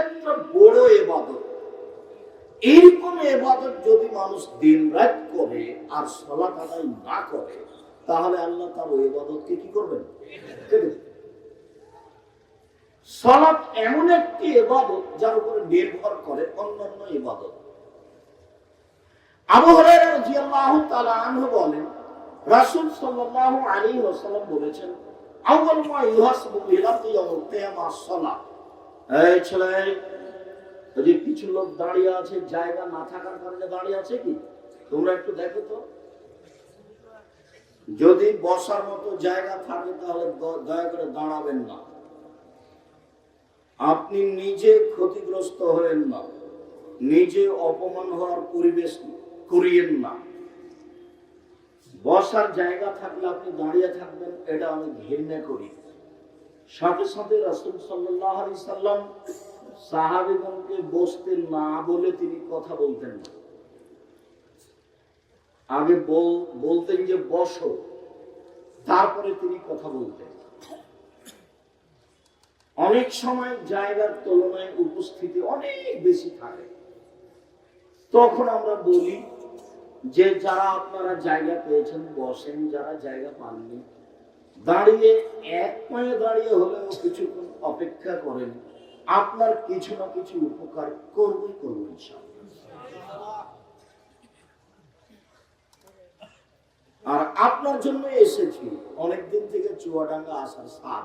একটা বড় এবাদত। এইরকম এবাদত যদি মানুষ দিন রাত করে আর সলাত আদায় না করে, তাহলে আল্লাহ তার ওই এবাদতকে কি করবেন। সলাৎ এমন একটি এবাদত যার উপরে নির্ভর করে অন্যান্য আনহু বলেন, রাসূল আলাইহি ওয়াসাল্লাম বলেছেন মা এই ছেলে কিছু লোক দাঁড়িয়ে আছে, জায়গা না থাকার কারণে দাঁড়িয়ে আছে কি? তোমরা একটু দেখো তো। যদি বসার মতো জায়গা থাকে তাহলে দয়া করে দাঁড়াবেন না। আপনি নিজে ক্ষতিগ্রস্ত হলেন না। নিজে অপমান হওয়ার পরিবেশ করিয়েন না। বসার জায়গা থাকলে আপনি দাঁড়িয়ে থাকবেন, এটা আমি ঘৃণা করি। সাথে সাথে রাসূল সাল্লাল্লাহু আলাইহি সাল্লাম সাহাবীগণকে বসতে না বলে তিনি কথা বলতেন না। আগে বল- বলতেন যে, বসো। তারপরে তিনি কথা বলতেন। অনেক সময় জায়গার তুলনায় উপস্থিতি অনেক বেশি থাকে। তখন আমরা বলি যে, যারা আপনারা জায়গা পেয়েছেন, বসেন। যারা জায়গা পাননি দাঁড়িয়ে, এক পায়ে দাঁড়িয়ে হলেও কিছুক্ষণ অপেক্ষা করেন। আপনার কিছু না কিছু উপকার করবে করব ইনশাআল্লাহ। আর আপনার জন্য এসেছি। অনেকদিন থেকে চুয়াডাঙ্গা আসার সার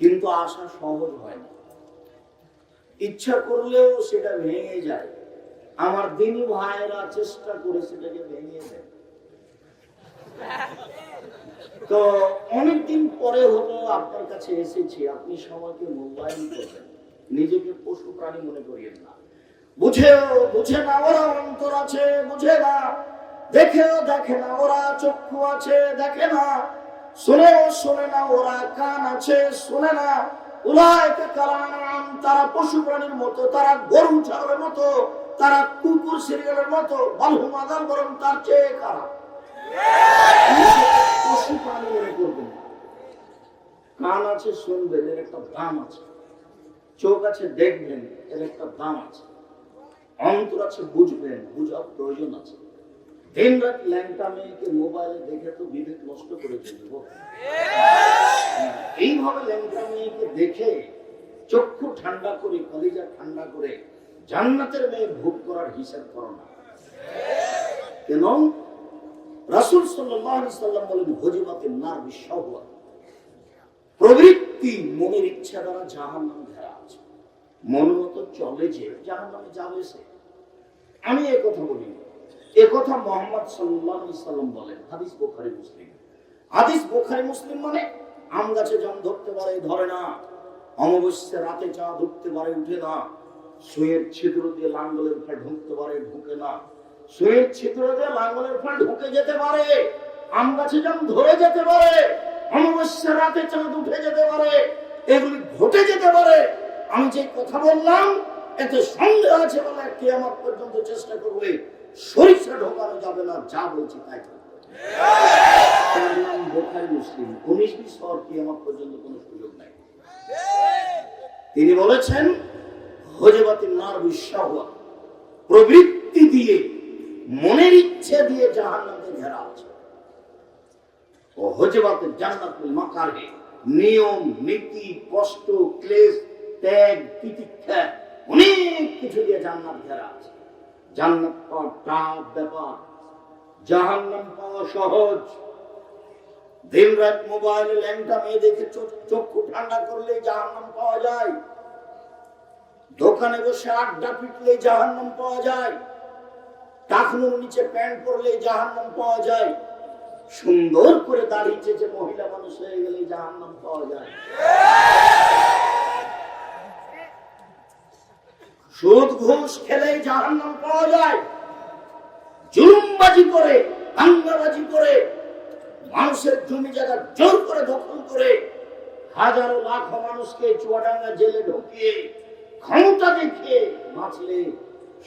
কিন্তু আসা সহজ হয় না। ইচ্ছা করলেও সেটা ভেঙে যায়। আমার দিনী ভাইয়েরা চেষ্টা করে সেটাকে ভেঙে দেয়। তো অনেকদিন পরে হলো আপনার কাছে এসেছি। আপনি সময়কে মূল্যায়ন করবেন। নিজেকে পশু প্রাণী মনে করিয়েন না। বুঝেও, বুঝে না ওরা অন্তর আছে, বুঝে না। দেখেও দেখে না ওরা চক্ষু আছে, দেখে না। শুনেও শোনে না ওরা কান আছে, শুনে না। উলায়কে কালাম, তারা পশু প্রাণীর মতো, তারা গরু ছাগলের মতো, তারা কুকুর সিরিয়ালের মতো বালহুম আদাল বরং তার চেয়ে খারাপ। প্রাণী মনে করবেন কান আছে, শুনবেন, এর একটা দাম আছে। চোখ আছে, দেখবেন, এর একটা দাম আছে। অন্তর আছে, বুঝবেন, বুঝার প্রয়োজন আছে। দিন রাত ল্যাংটা মেয়েকে মোবাইলে দেখে তো বিবেক নষ্ট করে এইভাবে ল্যাংটা মেয়েকে দেখে, চক্ষু ঠান্ডা করে, কলিজা ঠান্ডা করে, জান্নাতের মেয়ে ভোগ করার হিসাব করো না। কেন? রাসূল সাল্লাম বলেন ভজিমাতের নার বিশ্বহওয়া প্রবৃত্তি মনের ইচ্ছা দ্বারা জাহান্নাম ঘেরা আছে। মন মতো চলে যে জাহান্নামে যাবে সে আমি কথা বলি কথা মোহাম্মদ আলাইহি সাল্লাম বলেন, হাদিস বুখারী, মুসলিম। হাদিস বুখারী, মুসলিম মানে আম গাছে জাম ধরতে পারে, ধরে না। অমাবস্যা রাতে চাঁদ উঠতে পারে, উঠে না। সুয়ের ছিদ্র দিয়ে লাঙ্গলের ফাঁক ঢুকতে পারে, ঢুকে না। সুয়ের ছিদ্র দিয়ে লাঙ্গলের ফাঁক ঢুকে যেতে পারে, আম গাছে জাম ধরে যেতে পারে অমাবস্যা রাতে চাঁদ উঠে যেতে পারে, এগুলি ঘটে যেতে পারে। আমি যে কথা বললাম, এতে সন্দেহ আছে বলে কেয়ামত পর্যন্ত চেষ্টা করবে সরিষা ঢোকানো যাবে না, যা বলছি তাই। তার নাম বোখারি মুসলিম। উনিশ বিশ হওয়ার কিয়ামত পর্যন্ত কোনো সুযোগ নাই। তিনি বলেছেন হজবাতি নার বিশ্বাহ প্রবৃত্তি দিয়ে মনের ইচ্ছে দিয়ে জাহান্নামে ঘেরা আছে ও হজবাতে জান্নাতুল মাকারে নিয়ম, নীতি, কষ্ট, ক্লেশ, ত্যাগ, তিতিক্ষা, অনেক কিছু দিয়ে জান্নাত ঘেরা আছে জান্নাত পাওয়া টাফ ব্যাপার, জাহান্নাম পাওয়া সহজ। দিন রাত মোবাইলে ল্যাংটা মেয়ে দেখে চক্ষু ঠান্ডা করলে জাহান্নাম পাওয়া যায়। দোকানে বসে আড্ডা পিটলে জাহান্নাম পাওয়া যায়। টাকনুর নিচে প্যান্ট পরলে জাহান্নাম পাওয়া যায়। সুন্দর করে দাঁড়িয়েছে যে মহিলা মানুষ হয়ে গেলে জাহান্নাম পাওয়া যায়। সুদ ঘুষ খেলে জাহান্নাম পাওয়া যায়। জুলুমবাজি করে, দাঙ্গাবাজি করে, মানুষের জমি জায়গা জোর করে দখল করে, হাজারো লাখ মানুষকে চুয়াডাঙ্গা জেলে ঢুকিয়ে, ক্ষমতা দেখিয়ে বাঁচলে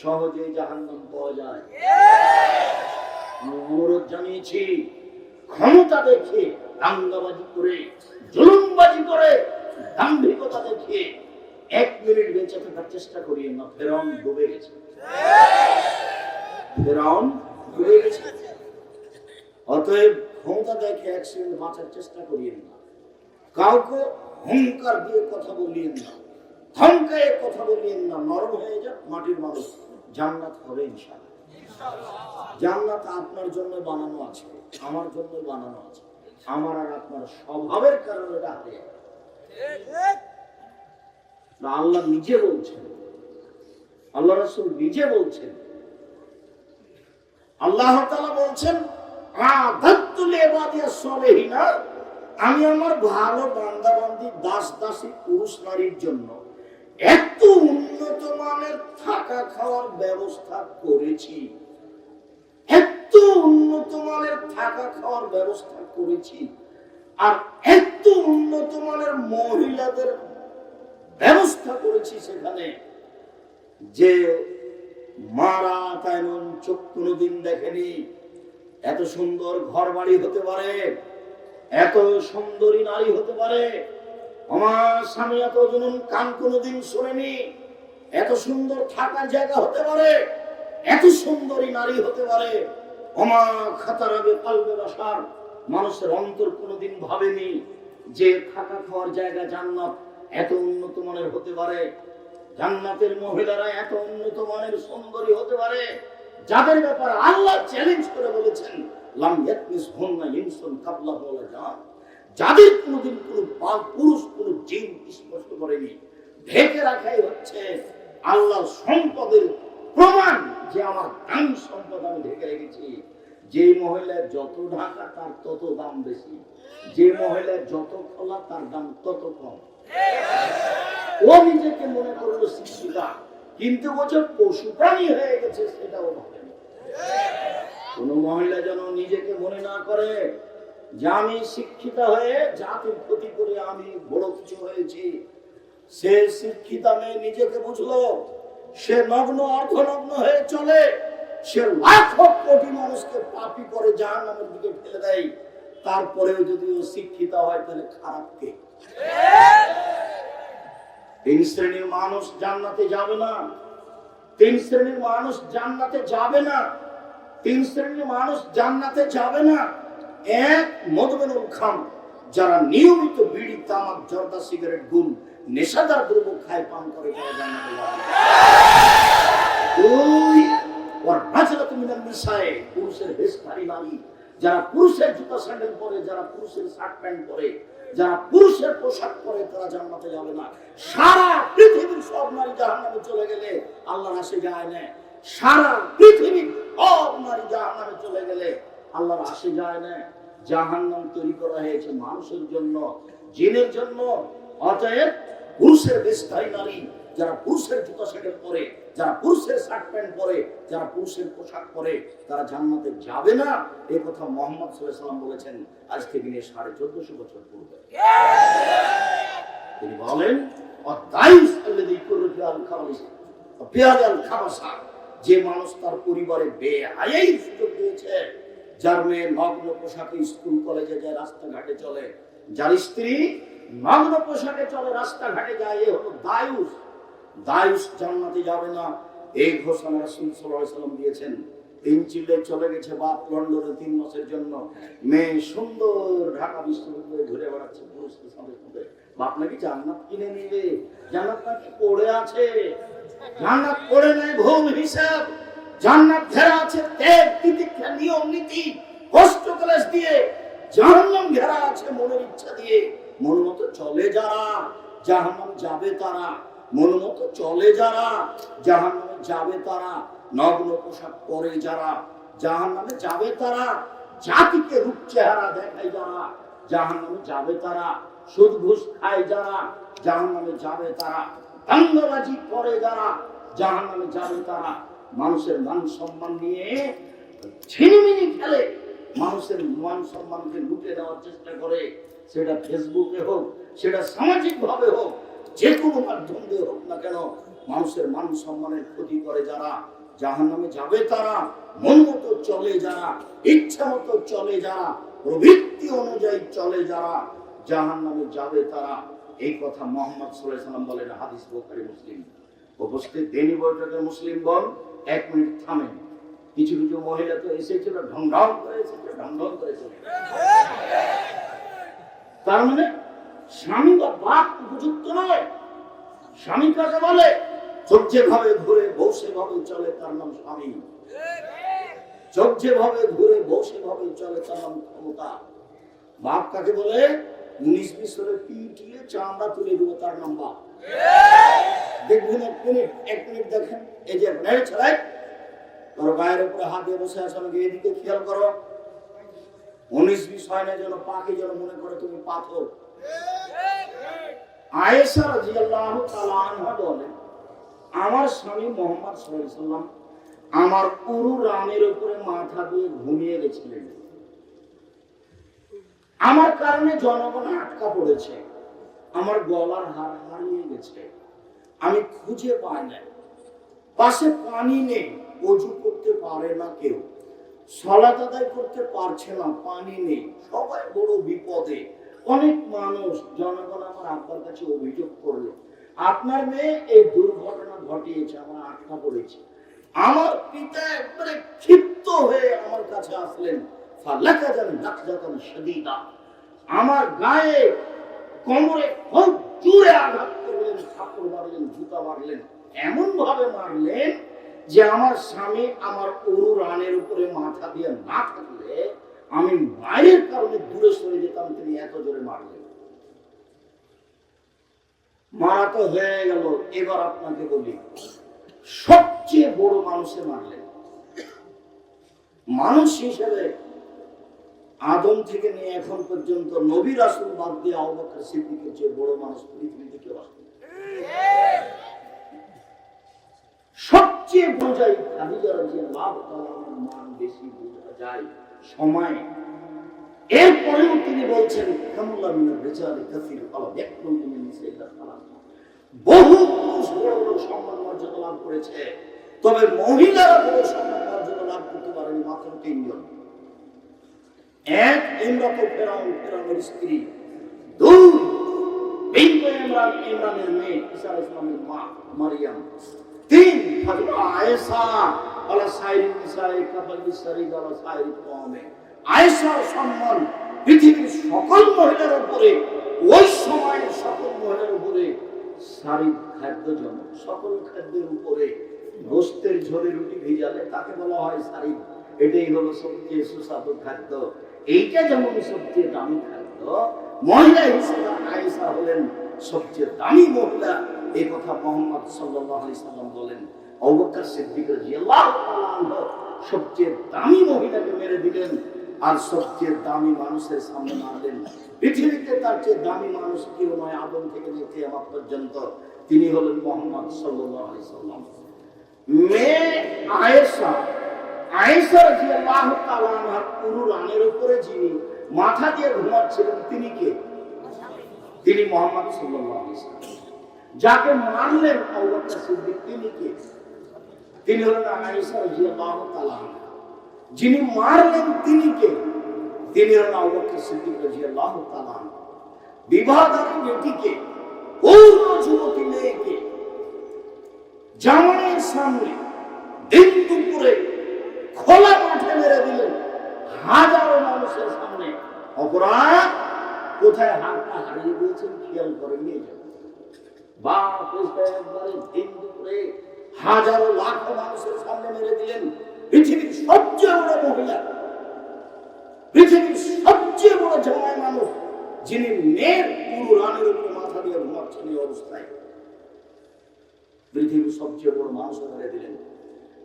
সহজে জাহান্নাম পাওয়া যায়। অনুরোধ জানিয়েছি, ক্ষমতা দেখে, দাঙ্গাবাজি করে, জুলুমবাজি করে, দাম্ভিকতা দেখিয়ে এক মিনিট বেঁচে থাকার চেষ্টা করিয়েন না, ফেরাউন ডুবে গেছে। ফেরাউন ডুবে গেছে। অতএব ক্ষমতা দেখে এক সেকেন্ড বাঁচার চেষ্টা করিয়েন না। কাউকে হুঙ্কার দিয়ে কথা বলিয়েন না। কথা না, নরম হয়ে যাক, মাটির মানুষ জান্নাত হবে জান্নাত আপনার জন্য বানানো আছে, আমার জন্য বানানো আছে, আমার আর আপনার স্বভাবের কারণে এটা আল্লাহ নিজে বলছেন, আল্লাহ রাসূল নিজে বলছেন, আল্লাহ তাআলা বলছেন আমি আমার ভালো বান্দা বান্দি দাস দাসী পুরুষ নারীর জন্য এত উন্নত মানের থাকা খাওয়ার ব্যবস্থা করেছি। এত উন্নত মানের থাকা খাওয়ার ব্যবস্থা করেছি। আর এত উন্নত মানের মহিলাদের ব্যবস্থা করেছি সেখানে। যে মারা তেমন চোখ কোনোদিন দেখেনি। এত সুন্দর ঘর বাড়ি হতে পারে, এত সুন্দরী নারী হতে পারে আমার স্বামী এত জনম কান কোনোদিন শোনেনি। এত সুন্দর থাকার জায়গা হতে পারে, এত সুন্দরী নারী হতে পারে। অমা খাতারাবে পালবে বাসার, মানুষের অন্তর কোনোদিন ভাবেনি যে থাকা খাওয়ার জায়গা জান্নাত এত উন্নত মানের হতে পারে। জান্নাতের মহিলারা এত উন্নত মানের সুন্দরী হতে পারে। যাদের ব্যাপারে আল্লাহ চ্যালেঞ্জ করে বলেছেন, লাম ইয়াতমিস হুন্না ইনসুন কাবলা বলা যান যাদের কোনোদিন কোনো পুরুষ, কোনো জিন স্পষ্ট করেনি, ঢেকে রাখাই হচ্ছে আল্লাহ সম্পদের প্রমাণ যে আমার দাম সম্পদ আমি ঢেকে রেখেছি। যে মহিলার যত ঢাকা, তার তত দাম বেশি। যে মহিলার যত খোলা, তার দাম তত কম। ও নিজেকে মনে করল শিক্ষিকা, কিন্তু বছর পশু প্রাণী হয়ে গেছে, সেটাও ভাবেনি কোন মহিলা যেন নিজেকে মনে না করে যে আমি শিক্ষিতা হয়ে জাতির ক্ষতি করে আমি বড় কিছু হয়েছি, সে শিক্ষিতা মেয়ে নিজেকে বুঝলো, সে নগ্ন, অর্ধনগ্ন হয়ে চলে, সে লাখ কোটি মানুষকে পাপি করে জাহান নামের দিকে ফেলে দেয়। তারপরেও যদি ও শিক্ষিতা হয়, তাহলে খারাপ কে? তিন শ্রেণির মানুষ জান্নাতে যাবে না। তিন শ্রেণির মানুষ জান্নাতে যাবে না। তিন শ্রেণির মানুষ জান্নাতে যাবে না। এক মধুমেনুল খান যারা নিয়মিত বিড়ি, তামাক, জর্দা, সিগারেট গুল নেশাদার দ্রব্য খায়, পান করে ওর মিনাল পুরুষের যারা পুরুষের জুতা স্যান্ডেল পরে, যারা পুরুষের শার্ট প্যান্ট পরে, যারা পুরুষের পোশাক পরে, তারা জান্নাতে যাবে না। সারা পৃথিবীর সব নারী জাহান্নামে চলে গেলে আল্লাহ আসে যায় না। সারা পৃথিবীর সব নারী জাহান্নামে চলে গেলে আল্লাহর আসে যায় না। জাহান্নাম তৈরি করা হয়েছে মানুষের জন্য, জিনের জন্য। অতএব পুরুষের বেশধারী নারী, যারা পুরুষের জুতা স্যান্ডেল পরে, যারা পুরুষের শার্ট প্যান্ট পরে, যারা পুরুষের পোশাক পরে, তারা জান্নাতে যাবে না। এই কথা মোহাম্মদ সাল্লাম বলেছেন, আজ থেকে নিয়ে সাড়ে চোদ্দশো বছর পূর্বে। তিনি বলেন যে মানুষ তার পরিবারে বেহায়াই সুযোগ দিয়েছে যার মেয়ে নগ্ন পোশাকে স্কুল কলেজে যায়, রাস্তাঘাটে চলে। যার স্ত্রী নগ্ন পোশাকে চলে, রাস্তাঘাটে যায়, এ হলো দায়ুস। দায়ুস জান্নাতে যাবে না। এই ঘোষণা রাসূল সাল্লাম দিয়েছেন। চিল্লে চলে গেছে বাপ লন্ডনে তিন মাসের জন্য। মেয়ে সুন্দর ঢাকা বিশ্ববিদ্যালয়ে ঘুরে বেড়াচ্ছে পুরুষদের সাথে সাথে বাপ নাকি জান্নাত কিনে নিবে? জান্নাত নাকি পড়ে আছে? জান্নাত পড়ে নেই, ভুল হিসাব। জান্নাত ঘেরা আছে ত্যাগ তিতিক্ষা নিয়ম নীতি, কষ্ট ক্লেশ দিয়ে জাহান্নাম ঘেরা আছে মনের ইচ্ছা দিয়ে। মন মতো চলে যারা, জাহান্নাম যাবে তারা। মন মতো চলে যারা, জাহান্নামে যাবে তারা। নগ্ন পোশাক পরে যারা, জাহান্নামে যাবে তারা। জাতিকে রূপ চেহারা দেখায় যারা, জাহান্নামে যাবে তারা। সুদ ঘুষ খায় যারা, জাহান্নামে যাবে তারা। দাঙ্গাবাজি করে যারা, জাহান্নামে যাবে তারা। মানুষের মান সম্মান নিয়ে ছিনিমিনি খেলে, মানুষের মান সম্মানকে লুটে দেওয়ার চেষ্টা করে। সেটা ফেসবুকে হোক, সেটা সামাজিক ভাবে হোক, যে কোনো মাধ্যম দিয়ে হোক না কেন, মানুষের মান সম্মানের ক্ষতি করে যারা জাহান নামে যাবে তারা, মন মতো চলে যারা, ইচ্ছা মতো চলে যারা, প্রবৃত্তি অনুযায়ী চলে যারা জাহান নামে যাবে তারা। এই কথা মোহাম্মদ সাল্লাহ সাল্লাম বলেন হাদিস বোখারি, মুসলিম। উপস্থিত দেনি বৈঠকে মুসলিম বল এক মিনিট থামেন। কিছু কিছু মহিলা তো এসেছিল ঢং ঢং করে এসেছিল তার মানে স্বামী বা বাপ উপযুক্ত নয়। স্বামী কাকে বলে? চোখ যেভাবে ঘুরে বউ সেভাবে চলে তার নাম স্বামী। চোখ যেভাবে ঘুরে বউ সেভাবে চলে তার নাম ক্ষমতা। বাপ কাকে বলে? উনিশ বিশ্বরে পিটিয়ে চামড়া তুলে দেবো তার নাম বাপ। দেখবেন এক মিনিট এক মিনিট দেখেন, এই যে নেড়ে ছড়াই তোর গায়ের উপরে হাত দিয়ে বসে আমাকে এদিকে খেয়াল করো। উনিশ বিশ হয় না যেন, পাখি যেন মনে করে তুমি পাথর। আয়েশা রাদিয়াল্লাহু তাআলা আনহা বলেন আমার স্বামী মোহাম্মদ সাল্লাম আমার পুরো রানের উপরে মাথা দিয়ে ঘুমিয়ে গেছিলেন। আমার কারণে জনগণ আটকা পড়েছে। আমার গলার হার হারিয়ে গেছে। আমি খুঁজে পাই না পাশে পানি নেই, অজু করতে পারে না কেউ। সলাত আদায় করতে পারছে না, পানি নেই। সবাই বড় বিপদে। অনেক মানুষ, জনগণ আমার আব্বার কাছে অভিযোগ করল, আপনার মেয়ে এই দুর্ঘটনা ঘটিয়েছে, আমার আটকা পড়েছে আমার পিতা একবারে ক্ষিপ্ত হয়ে আমার কাছে আসলেন। আমার গায়ে কোমরে জোরে আঘাত করলেন, ঠাকুর মারলেন, জুতা মারলেন। এমন ভাবে মারলেন যে আমার স্বামী আমার উরু রানের উপরে মাথা দিয়ে না থাকলে আমি মায়ের কারণে দূরে সরে যেতাম, তিনি এত জোরে মারলেন। মারা তো হয়ে গেল, এবার আপনাকে বলি, সবচেয়ে বড় মানুষে মারলেন। মানুষ হিসেবে আদম থেকে নিয়ে এখন পর্যন্ত নবী রাসুল বাদ দিয়ে আবু বকর সিদ্দিকের চেয়ে বড় মানুষ পৃথিবীতে কেউ আসে না। সবচেয়ে বোঝাই খাদিজা রাদিয়াল্লাহু তাআলার মান বেশি বোঝা যায় সময়। এরপরেও তিনি বলছেন কামুল্লাহ রিজালি কাসীর আলা ইয়াকুল মিন নিসাইল্লাহ বহু পুরুষ বড় বড় সম্মান মর্যাদা লাভ করেছে, তবে মহিলারা বড় সম্মান মর্যাদা লাভ করতে পারেনি মাত্র তিনজন। এক ইমরাত ফেরাউন, ফেরাউনের স্ত্রী। দুই ইমরানের মেয়ে, ঈসা আলাইহিস সালামের মা, মারিয়াম। তিন আয়েশা আলা সাইরি আলা সাইরি কওমে। আয়েশার সম্মান পৃথিবীর সকল মহিলার উপরে, ওই সময়ের সকল মহিলার উপরে সারি খাদ্য জন্য, সকল খাদ্যের উপরে, গোস্তের ঝোলে রুটি ভেজালে, তাকে বলা হয় সারি এটাই হলো সবচেয়ে সুস্বাদু খাদ্য। এইটা যেমন সবচেয়ে দামি খাদ্য, মহিলা হিসেবে আয়েশা হলেন সবচেয়ে দামি মহিলা। এই কথা মোহাম্মদ সাল্লাল্লাহু আলাইহি সাল্লাম বলেন। আবু বকর সিদ্দিক সবচেয়ে দামি মহিলাকে মেরে দিলেন আর সবচেয়ে দামি মানুষের সামনে মারলেন। পৃথিবীতে তার চেয়ে দামি মানুষ কেউ নয়, আদম থেকে নিয়ে কিয়ামত পর্যন্ত। তিনি হলেন মোহাম্মদ সাল্লাল্লাহু আলাইহি সাল্লাম। মেয়ে আয়েশা যিনি মাথা দিয়ে তিনি তিনি যাকে সিদ্দিক, তিনি কে? যিনি মারলেন, তিনি কে? তিনি হলেন বেটিকে পূর্ণ যুবতী মেয়েকে জামানের সামনে দিন দুপুরে খোলা মাঠে মেরে দিলেন হাজারো মানুষের সামনে অপরাধ, কোথায় হাতটা হারিয়ে দিয়েছেন খেয়াল করে নিয়ে যাবেন দুপুরে হাজারো লাখো মানুষের সামনে মেরে দিলেন পৃথিবীর সবচেয়ে বড় পৃথিবীর সবচেয়ে বড় জামাই মানুষ, যিনি মেয়ের পুরো রানের উপরে মাথা দিয়ে অবস্থায়। পৃথিবীর সবচেয়ে বড় মানুষ মেরে দিলেন।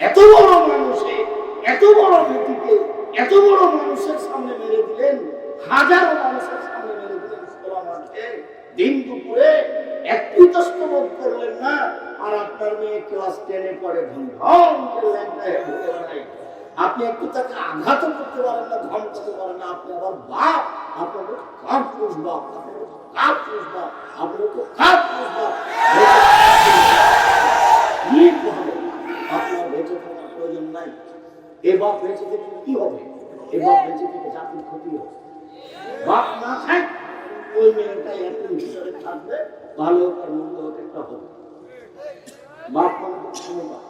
এত বড় মানুষে, এত বড় ব্যক্তিকে এত বড় মানুষের সামনে মেরে দিলেন হাজারো মানুষের সামনে মেরে দিলেন দিন দুপুরে একটু কষ্ট বোধ করলেন না আর আপনার মেয়ে ক্লাস টেনে পড়ে ধন ধন করে ল্যাংটায় ঘুরে বেড়ায়। আপনি একটু তাকে আঘাত করতে পারেন না ধমকাতে পারেন না আপনি আবার বাপ আপনার কাপ পুরুষ বাপ কাপ পুরুষ বাপ আপনার তো কাপ পুরুষ বাপ এ বাপ বেঁচে থেকে কি হবে? এ বাপ বেঁচে থেকে জাতির ক্ষতি হবে। বাপ না থাক, ওই মেয়েটা একদিন ভিতরে থাকবে, ভালো আর মন্দ একটা হবে। বাপ মানে।